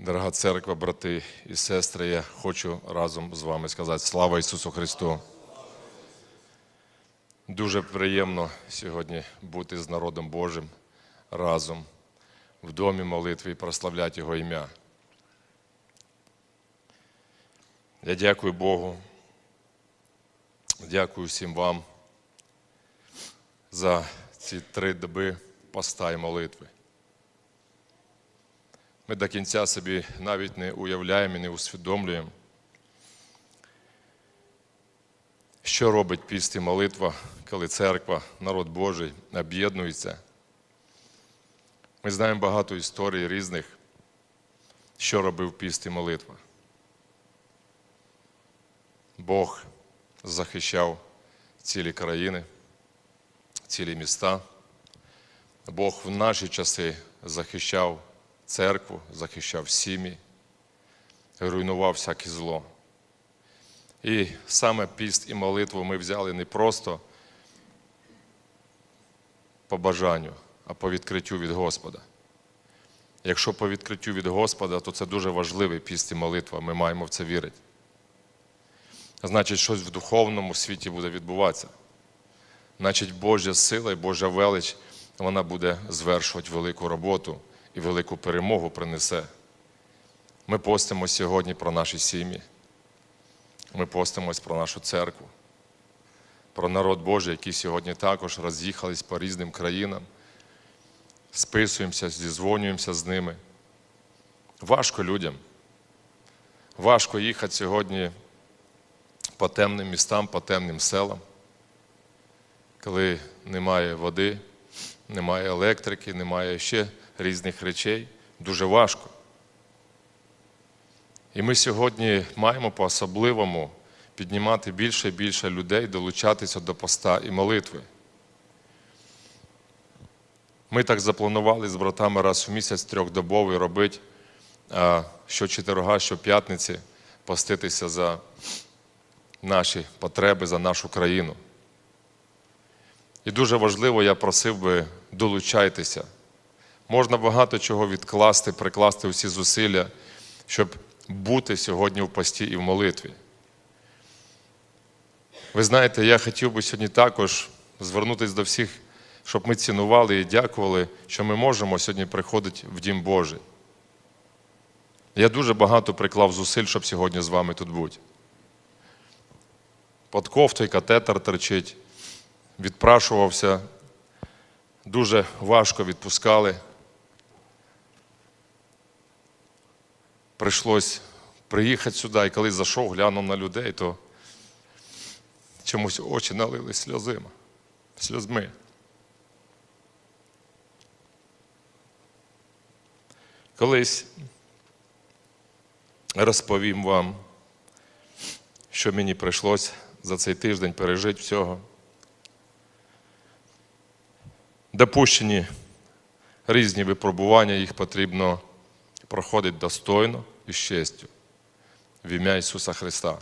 Дорога церква, брати і сестри, я хочу разом з вами сказати слава Ісусу Христу. Дуже приємно сьогодні бути з народом Божим разом в домі молитви і прославляти Його ім'я. Я дякую Богу, дякую всім вам за ці три доби поста і молитви. Ми до кінця собі навіть не уявляємо і не усвідомлюємо, що робить піст і молитва, коли церква, народ Божий об'єднується. Ми знаємо багато історій різних, що робив піст і молитва. Бог захищав цілі країни, цілі міста. Бог в наші часи захищав церкву, захищав сім'ї, руйнував всяке зло. І саме піст і молитву ми взяли не просто по бажанню, а по відкриттю від Господа. Якщо по відкриттю від Господа, то це дуже важливий піст і молитва, ми маємо в це вірити. Значить, щось в духовному світі буде відбуватися. Значить, Божа сила і Божа велич, вона буде звершувати велику роботу і велику перемогу принесе. Ми постимо сьогодні про наші сім'ї. Ми постимось про нашу церкву, про народ Божий, який сьогодні також роз'їхались по різним країнам, списуємося, зізвонюємося з ними. Важко людям. Важко їхати сьогодні по темним містам, по темним селам, коли немає води, немає електрики, немає ще різних речей. Дуже важко. І ми сьогодні маємо по-особливому піднімати більше і більше людей, долучатися до поста і молитви. Ми так запланували з братами раз у місяць трьохдобовий робити що четверга, що п'ятниці поститися за наші потреби, за нашу країну. І дуже важливо, я просив би, долучайтеся. Можна багато чого відкласти, прикласти усі зусилля, щоб бути сьогодні в пості і в молитві. Ви знаєте, я хотів би сьогодні також звернутися до всіх, щоб ми цінували і дякували, що ми можемо сьогодні приходити в Дім Божий. Я дуже багато приклав зусиль, щоб сьогодні з вами тут бути. Под кофтою катетер терчить, відпрашувався, дуже важко відпускали. Прийшлось приїхати сюди, і коли зайшов, глянув на людей, то чомусь очі налили сльозима, сльозми. Колись розповім вам, що мені прийшлось за цей тиждень пережити всього. Допущені різні випробування, їх потрібно проходить достойно і з честю в ім'я Ісуса Христа.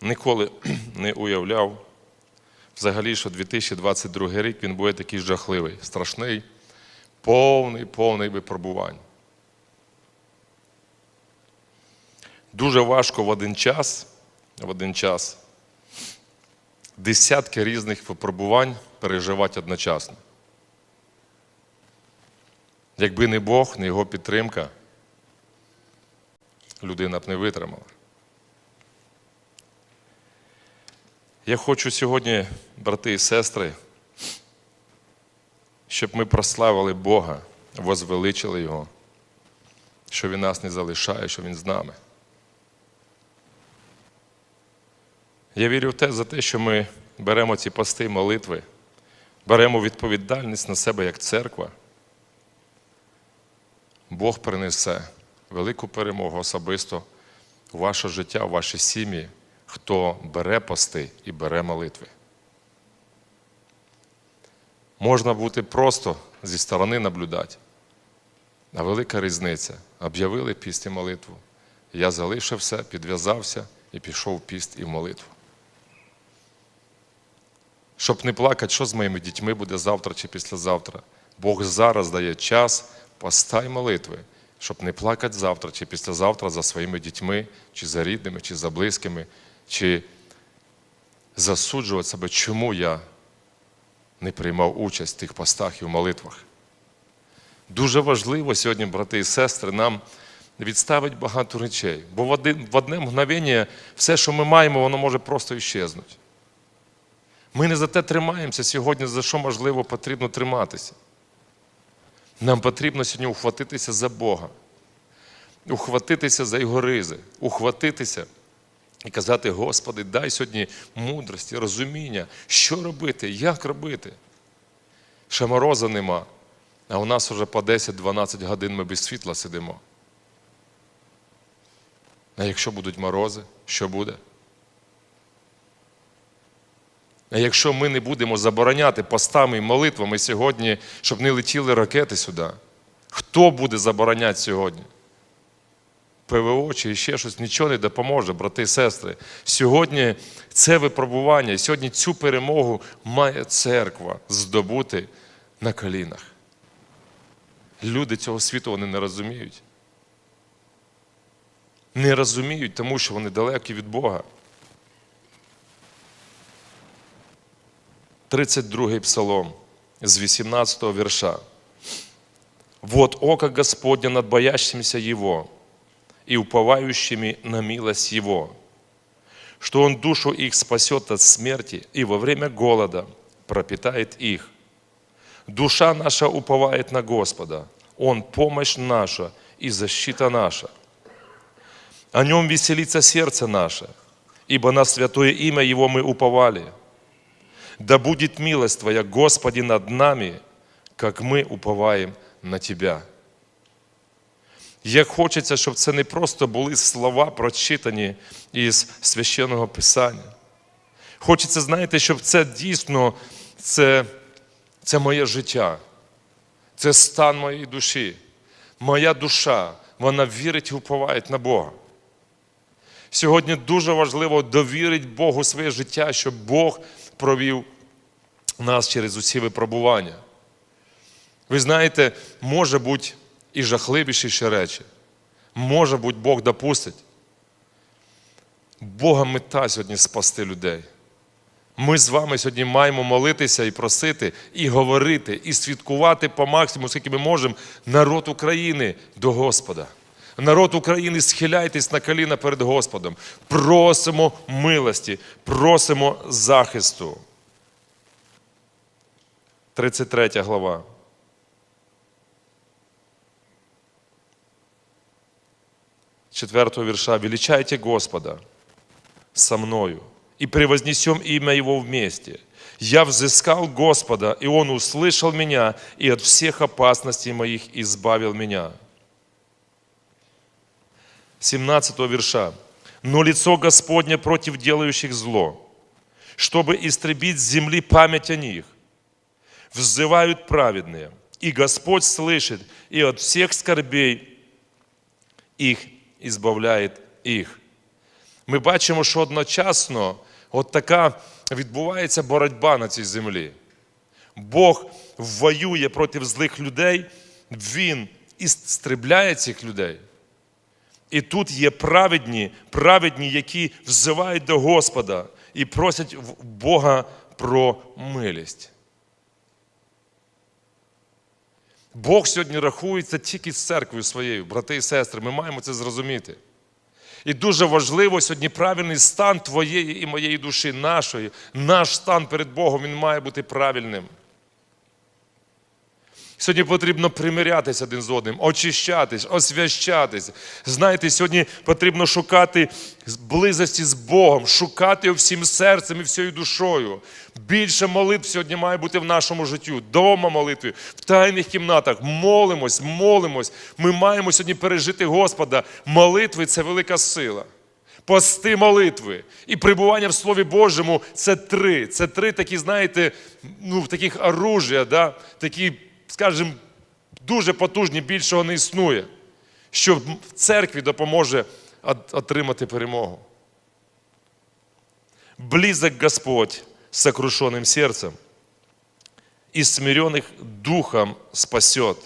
Ніколи не уявляв взагалі, що 2022 рік він буде такий жахливий, страшний, повний, повний випробувань. Дуже важко в один час, в один час десятки різних випробувань переживати одночасно. Якби не Бог, не його підтримка, людина б не витримала. Я хочу сьогодні, брати і сестри, щоб ми прославили Бога, возвеличили Його, що Він нас не залишає, що Він з нами. Я вірю в те за те, що ми беремо ці пости молитви, беремо відповідальність на себе як церква. Бог принесе велику перемогу особисто у ваше життя, у ваші сім'ї, хто бере пости і бере молитви. Можна бути просто зі сторони наблюдати, а велика різниця. Об'явили піст і молитву. Я залишив все, підв'язався і пішов в піст і в молитву. Щоб не плакати, що з моїми дітьми буде завтра чи післязавтра. Бог зараз дає час поста й молитви, щоб не плакати завтра чи післязавтра за своїми дітьми, чи за рідними, чи за близькими, чи засуджувати себе, чому я не приймав участь в тих постах і в молитвах. Дуже важливо сьогодні, брати і сестри, нам відставити багато речей. Бо в одне, в одне мгновення все, що ми маємо, воно може просто іщезнути. Ми не за те тримаємося сьогодні, за що можливо потрібно триматися. Нам потрібно сьогодні ухватитися за Бога, ухватитися за Його ризи, ухватитися і казати, Господи, дай сьогодні мудрості, розуміння, що робити, як робити. Ще мороза нема, а у нас вже по 10-12 годин ми без світла сидимо. А якщо будуть морози, що буде? Якщо ми не будемо забороняти постами і молитвами сьогодні, щоб не летіли ракети сюди, хто буде забороняти сьогодні? ПВО чи ще щось нічого не допоможе, брати і сестри. Сьогодні це випробування, сьогодні цю перемогу має церква здобути на колінах. Люди цього світу вони не розуміють. Не розуміють, тому що вони далекі від Бога. 32 псалом з 18 вірша. Вот око Господня над боящимся Его и уповающими на милость Его, что Он душу их спасет от смерти и во время голода пропитает их. Душа наша уповает на Господа, Он помощь наша и защита наша. О Нем веселится сердце наше, ибо на святое имя Его мы уповали. Да будет милость Твоя, Господи, над нами, как ми уповаємо на Тебя. Як хочеться, щоб це не просто були слова, прочитані із священного Писання. Хочеться, знаєте, щоб це дійсно це, це моє життя, це стан моєї душі. Моя душа, вона вірить і уповає на Бога. Сьогодні дуже важливо довірити Богу своє життя, щоб Бог провів нас через усі випробування. Ви знаєте, може бути і жахливіші ще речі. Може бути, Бог допустить. Бога мета сьогодні спасти людей. Ми з вами сьогодні маємо молитися і просити, і говорити, і свідкувати по максимуму, скільки ми можемо, народ України до Господа. Народ України, схиляйтесь на коліна перед Господом. Просимо милості, просимо захисту. 33 глава. Четвертого вірша. «Величайте Господа со мною, и превознесем имя Его вместе. Я взыскал Господа, и Он услышал меня, и от всех опасностей моих избавил меня». 17 верша. «Но лицо Господне против делающих зло, чтобы истребить с земли память о них. Взывают праведные, и Господь слышит, и от всех скорбей їх ізбавляє їх. Ми бачимо, що одночасно от така відбувається боротьба на цій землі. Бог воює проти злих людей, Він істребляє цих людей. І тут є праведні, праведні, які взивають до Господа і просять в Бога про милість. Бог сьогодні рахується тільки з церквою своєю, брати і сестри. Ми маємо це зрозуміти. І дуже важливо сьогодні правильний стан твоєї і моєї душі, нашої, наш стан перед Богом, він має бути правильним. Сьогодні потрібно примирятися один з одним, очищатись, освящатись. Знаєте, сьогодні потрібно шукати близості з Богом, шукати всім серцем і всією душою. Більше молитв сьогодні має бути в нашому житті, дома молитви, в тайних кімнатах. Молимось, молимось. Ми маємо сьогодні пережити Господа. Молитви це велика сила. Пости молитви і прибування в Слові Божому це три. Це три такі, знаєте, ну, таких оружия, да? такі скажімо, дуже потужні, більшого не існує, що в церкві допоможе отримати перемогу. Близок Господь з сокрушенным серцем і смиренных духом спасет.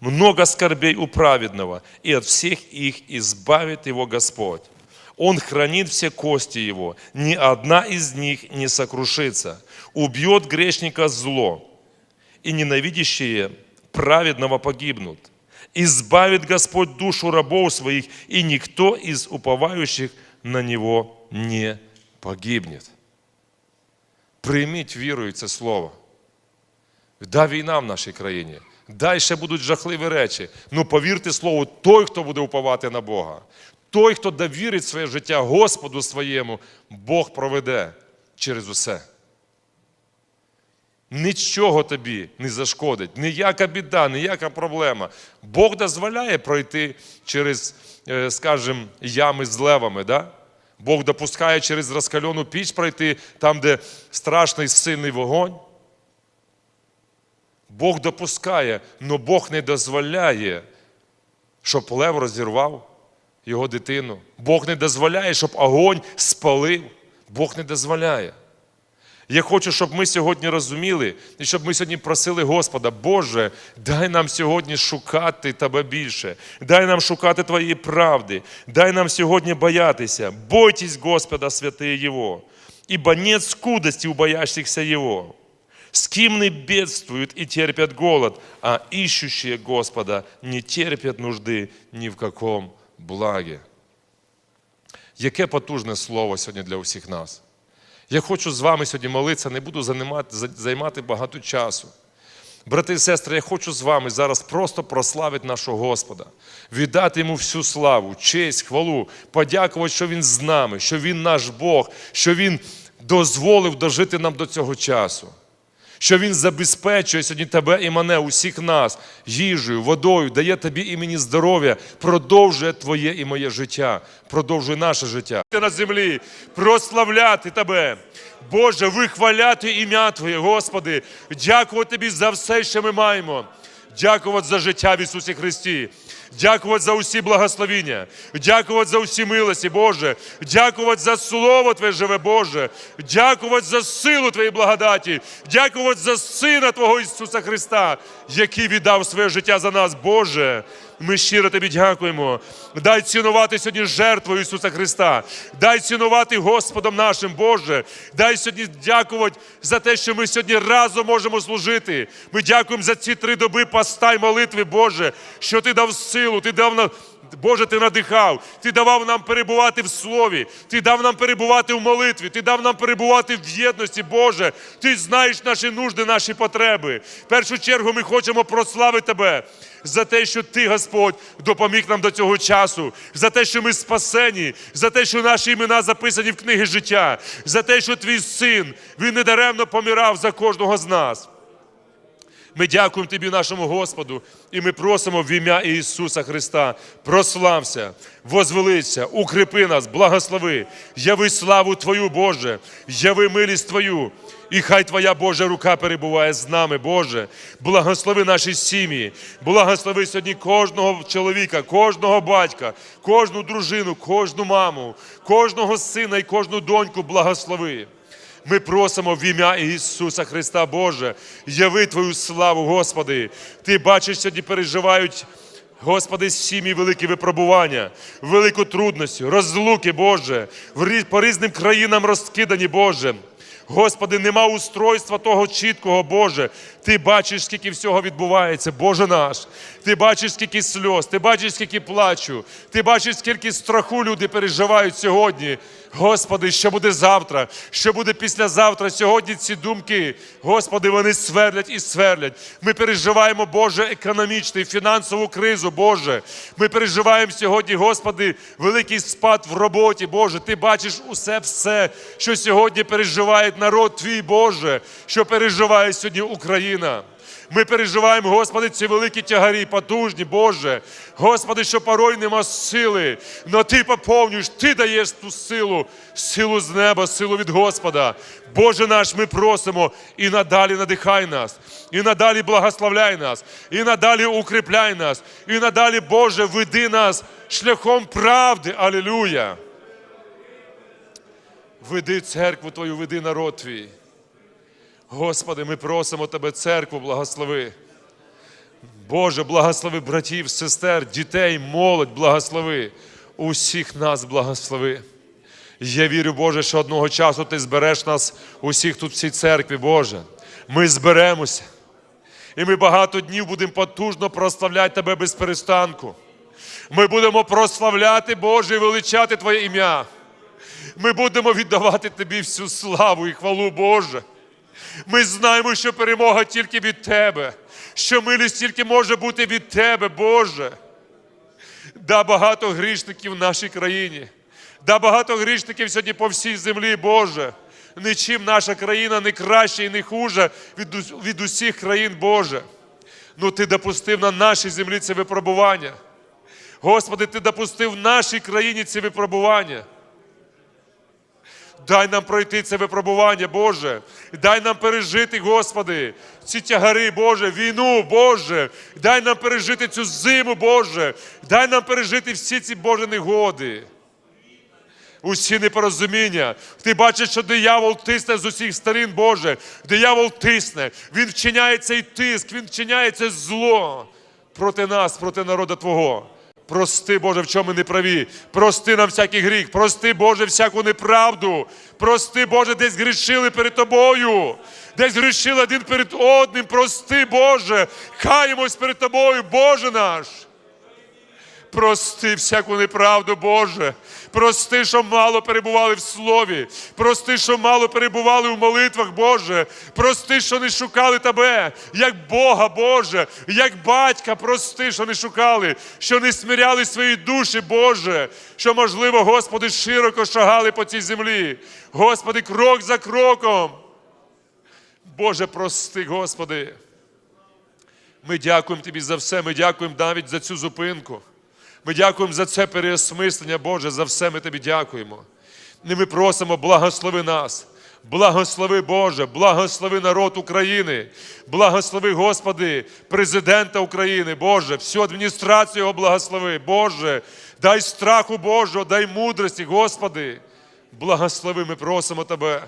много скорбей у праведного, и от всех их избавит его Господь. Он хранит все кости его, ни одна из них не сокрушится. Убьет грешника зло, и ненавидящие праведного погибнут. Избавит Господь душу рабов своих, и никто из уповающих на Него не погибнет. Прийміть вірою це слово. Да, війна в нашій країні. Да, будуть жахливі речі. Ну повірте слову, той, хто буде уповати на Бога, той, хто довірить своє життя Господу своєму, Бог проведе через усе. Нічого тобі не зашкодить, ніяка біда, ніяка проблема. Бог дозволяє пройти через, е, скажімо, ями з левами. Да? Бог допускає через розкальону піч пройти там, де страшний сильний вогонь. Бог допускає, але Бог не дозволяє, щоб лев розірвав його дитину. Бог не дозволяє, щоб огонь спалив. Бог не дозволяє. Я хочу, щоб ми сьогодні розуміли, і щоб ми сьогодні просили Господа, Боже, дай нам сьогодні шукати Тебе більше, дай нам шукати Твоєї правди, дай нам сьогодні боятися. Бойтесь Господа, святые Его, ибо нет скудости у боящихся Его. Скимны бедствуют и терпят голод, а ищущие Господа не терпят нужды ни в каком благе. Яке потужне слово сьогодні для усіх нас. Я хочу з вами сьогодні молитися, не буду займати, займати багато часу. Брати і сестри, я хочу з вами зараз просто прославити нашого Господа, віддати йому всю славу, честь, хвалу, подякувати, що Він з нами, що Він наш Бог, що Він дозволив дожити нам до цього часу. Що Він забезпечує сьогодні тебе і мене, усіх нас, їжею, водою, дає тобі і мені здоров'я, продовжує твоє і моє життя, продовжує наше життя. Ти на землі прославляти тебе. Боже, вихваляти ім'я Твоє, Господи, дякувати Тобі за все, що ми маємо. Дякувати за життя в Ісусі Христі. Дякувати за усі благословіння, дякувати за усі милості, Боже, дякувати за Слово Твоє живе, Боже, дякувати за силу Твоєї благодаті, дякувати за Сина Твого Ісуса Христа, який віддав своє життя за нас, Боже. Ми щиро тобі дякуємо. Дай цінувати сьогодні жертву Ісуса Христа. Дай цінувати Господом нашим, Боже. Дай сьогодні дякувати за те, що ми сьогодні разом можемо служити. Ми дякуємо за ці три доби поста й молитви, Боже, що Ти дав силу, Ти дав нам. Боже, ти надихав, ти давав нам перебувати в слові, ти дав нам перебувати в молитві, ти дав нам перебувати в єдності, Боже. Ти знаєш наші нужди, наші потреби. В першу чергу ми хочемо прославити Тебе за те, що Ти, Господь, допоміг нам до цього часу, за те, що ми спасені, за те, що наші імена записані в книги життя, за те, що Твій син, він недаремно помирав за кожного з нас. Ми дякуємо Тобі, нашому Господу, і ми просимо в ім'я Ісуса Христа. Прослався, возвеличся, укріпи нас, благослови, яви славу Твою, Боже, яви милість Твою. І хай Твоя Божа рука перебуває з нами, Боже. Благослови наші сім'ї, благослови сьогодні кожного чоловіка, кожного батька, кожну дружину, кожну маму, кожного сина і кожну доньку благослови. Ми просимо в ім'я Ісуса Христа, Боже, яви Твою славу, Господи. Ти бачиш, сьогодні переживають, Господи, сім'ї великі випробування, велику трудності, розлуки, Боже, по різним країнам розкидані, Боже. Господи, нема устройства того чіткого, Боже. Ти бачиш, скільки всього відбувається, Боже наш. Ти бачиш, скільки сльоз, ти бачиш, скільки плачу, ти бачиш, скільки страху люди переживають сьогодні. Господи, що буде завтра, що буде післязавтра. Сьогодні ці думки, Господи, вони сверлять і сверлять. Ми переживаємо, Боже, економічну, фінансову кризу, Боже. Ми переживаємо сьогодні, Господи, великий спад в роботі, Боже. Ти бачиш усе все, що сьогодні переживає народ Твій, Боже, що переживає сьогодні Україна. Ми переживаємо, Господи, ці великі тягарі, потужні, Боже. Господи, що порой нема сили, але Ти поповнюєш, Ти даєш ту силу, силу з неба, силу від Господа. Боже наш, ми просимо і надалі надихай нас, і надалі благословляй нас, і надалі укріпляй нас, і надалі, Боже, веди нас шляхом правди. Алілуя. Веди церкву Твою, веди народ твій. Господи, ми просимо Тебе, церкву, благослови. Боже, благослови братів, сестер, дітей, молодь, благослови. Усіх нас благослови. Я вірю, Боже, що одного часу Ти збереш нас усіх тут в цій церкві, Боже. Ми зберемося. І ми багато днів будемо потужно прославляти Тебе без перестанку. Ми будемо прославляти, Боже, і величати Твоє ім'я. Ми будемо віддавати Тобі всю славу і хвалу, Боже. Ми знаємо, що перемога тільки від Тебе, що милість тільки може бути від Тебе, Боже. Да, багато грішників в нашій країні. Да, багато грішників сьогодні по всій землі, Боже. Нічим наша країна не краще і не хуже від, від усіх країн, Боже. Ну Ти допустив на нашій землі це випробування. Господи, Ти допустив в нашій країні ці випробування. Дай нам пройти це випробування, Боже. Дай нам пережити, Господи, ці тягари, Боже, війну, Боже. Дай нам пережити цю зиму, Боже. Дай нам пережити всі ці Боже негоди. Усі непорозуміння. Ти бачиш, що диявол тисне з усіх сторін, Боже. Диявол тисне. Він вчиняє цей тиск, він вчиняє це зло проти нас, проти народу Твого. Прости, Боже, в чому не праві. Прости нам всякий гріх. Прости, Боже, всяку неправду. Прости, Боже, десь грішили перед Тобою. Десь грішили один перед одним. Прости, Боже. Каємось перед Тобою, Боже наш. Прости всяку неправду, Боже. Прости, що мало перебували в слові. Прости, що мало перебували в молитвах, Боже. Прости, що не шукали Тебе, як Бога, Боже, як батька. Прости, що не шукали, що не смиряли свої душі, Боже. Що, можливо, Господи, широко шагали по цій землі. Господи, крок за кроком. Боже, прости, Господи. Ми дякуємо Тобі за все. Ми дякуємо навіть за цю зупинку. Ми дякуємо за це переосмислення, Боже, за все ми Тобі дякуємо. І ми просимо, благослови нас. Благослови Боже, благослови народ України, благослови, Господи, президента України, Боже, всю адміністрацію його благослови, Боже, дай страху Божого, дай мудрості, Господи. Благослови, ми просимо Тебе.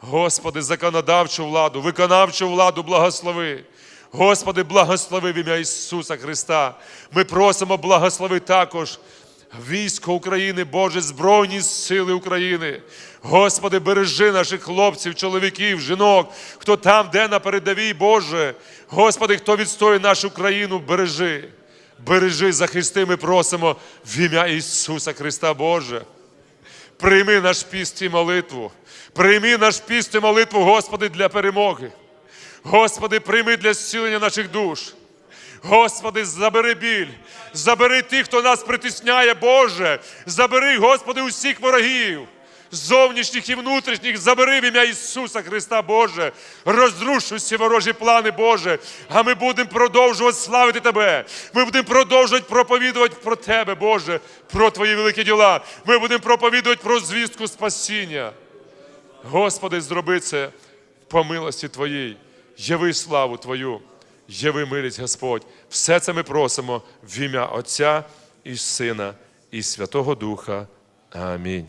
Господи, законодавчу владу, виконавчу владу благослови. Господи, благослови в ім'я Ісуса Христа. Ми просимо благослови також військо України, Боже, Збройні сили України. Господи, бережи наших хлопців, чоловіків, жінок, хто там, де на передовій, Боже. Господи, хто відстоює нашу країну, бережи. Бережи, захисти, ми просимо в ім'я Ісуса Христа, Боже. Прийми наш піст і молитву. Прийми наш піст і молитву, Господи, для перемоги. Господи, прийми для зцілення наших душ. Господи, забери біль, забери тих, хто нас притисняє, Боже. Забери, Господи, усіх ворогів, зовнішніх і внутрішніх, забери в ім'я Ісуса Христа, Боже. Розруш усі ворожі плани, Боже. А ми будемо продовжувати славити Тебе. Ми будемо продовжувати проповідувати про Тебе, Боже, про Твої великі діла. Ми будемо проповідувати про звістку спасіння. Господи, зроби це по милості Твоїй. Яви славу Твою, яви милість Господь. Все це ми просимо в ім'я Отця і Сина і Святого Духа. Амінь.